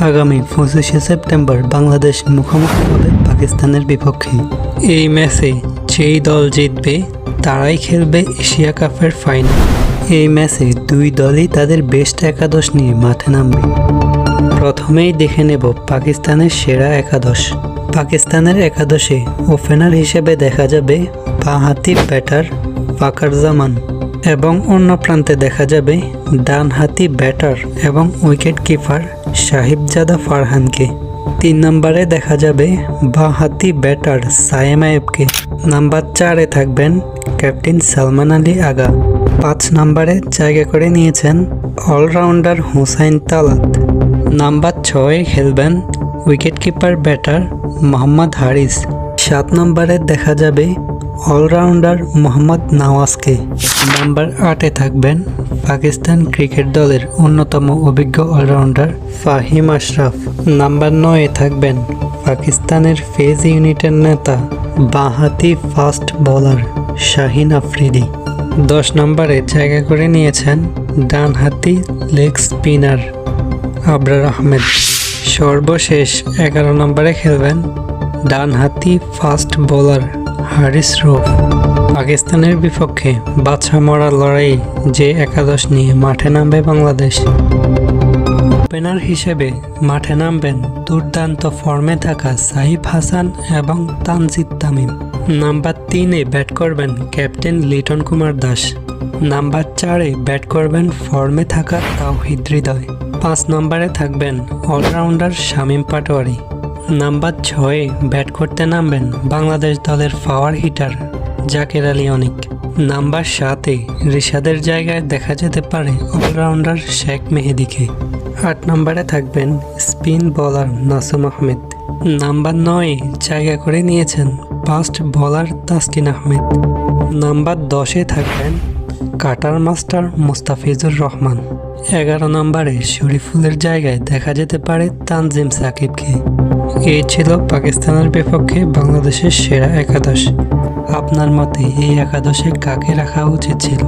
আগামী পঁচিশে সেপ্টেম্বর বাংলাদেশ মুখোমুখি হবে পাকিস্তানের বিপক্ষে। এই ম্যাচে যেই দল জিতবে, তারাই খেলবে এশিয়া কাপের ফাইনাল এই ম্যাচে দুই দলই তাদের বেস্ট একাদশ নিয়ে মাঠে নামবে। প্রথমেই দেখে নেব পাকিস্তানের সেরা একাদশ। পাকিস্তানের একাদশে ওপেনার হিসেবে দেখা যাবে বাঁহাতি ব্যাটার ফাকার জামান এবং অন্য প্রান্তে দেখা যাবে ডানহাতি ব্যাটার এবং উইকেট কিপার সাহিবজাদা ফারহানকে। তিন নম্বরে দেখা যাবে বাঁহাতি ব্যাটার সায়েম আয়েবকে নাম্বার চারে থাকবেন ক্যাপ্টেন সালমান আলী আগা পাঁচ নম্বরে জায়গা করে নিয়েছেন অলরাউন্ডার হুসাইন তালাত। নাম্বার ছয়ে খেলবেন উইকেটকিপার ব্যাটার মোহাম্মদ হারিস। সাত নম্বরে দেখা যাবে অলরাউন্ডার মোহাম্মদ নওয়াজকে। নাম্বার আটে থাকবেন পাকিস্তান ক্রিকেট দলের অন্যতম অভিজ্ঞ অলরাউন্ডার ফাহিম আশরাফ। নাম্বার নয়ে থাকবেন পাকিস্তানের ফেজ ইউনিটের নেতা বাঁহাতি ফাস্ট বোলার শাহিন আফ্রিদি। দশ নম্বরে জায়গা করে নিয়েছেন ডানহাতি লেগ স্পিনার আবরার আহমেদ। সর্বশেষ এগারো নম্বরে খেলবেন ডানহাতি ফাস্ট বোলার হারিস রুফ পাকিস্তানের বিপক্ষে বাছা মরা লড়াই যে একাদশ নিয়ে মাঠে নামবে বাংলাদেশ। ওপেনার হিসেবে মাঠে নামবেন দুর্দান্ত ফর্মে থাকা সাহিব হাসান এবং তানজিদ তামিম। নাম্বার তিনে ব্যাট করবেন ক্যাপ্টেন লিটন কুমার দাস। নাম্বার চারে ব্যাট করবেন ফর্মে থাকা তাওহিদ হৃদয়। পাঁচ নম্বরে থাকবেন অলরাউন্ডার শামীম পাটোয়ারি। নাম্বার ছয়ে, ব্যাট করতে নামবেন বাংলাদেশ দলের power hitter Jaker Ali Anik. Number সাতে, রিশাদের জায়গায় দেখা যেতে পারে অলরাউন্ডার শেখ মেহেদিকে। আট নম্বরে থাকবেন স্পিন বলার নাসুম আহমেদ। নাম্বার নয়ে, জায়গা করে নিয়েছেন fast bowler Taskin Ahmed. Number দশে থাকবেন কাটার মাস্টার মুস্তাফিজুর রহমান। এগারো নম্বরে শরীফুলের জায়গায় দেখা যেতে পারে তানজিম সাকিবকে। এই ছিল পাকিস্তানের বিপক্ষে বাংলাদেশের সেরা একাদশ। আপনার মতে এই একাদশে কাকে রাখা উচিত ছিল?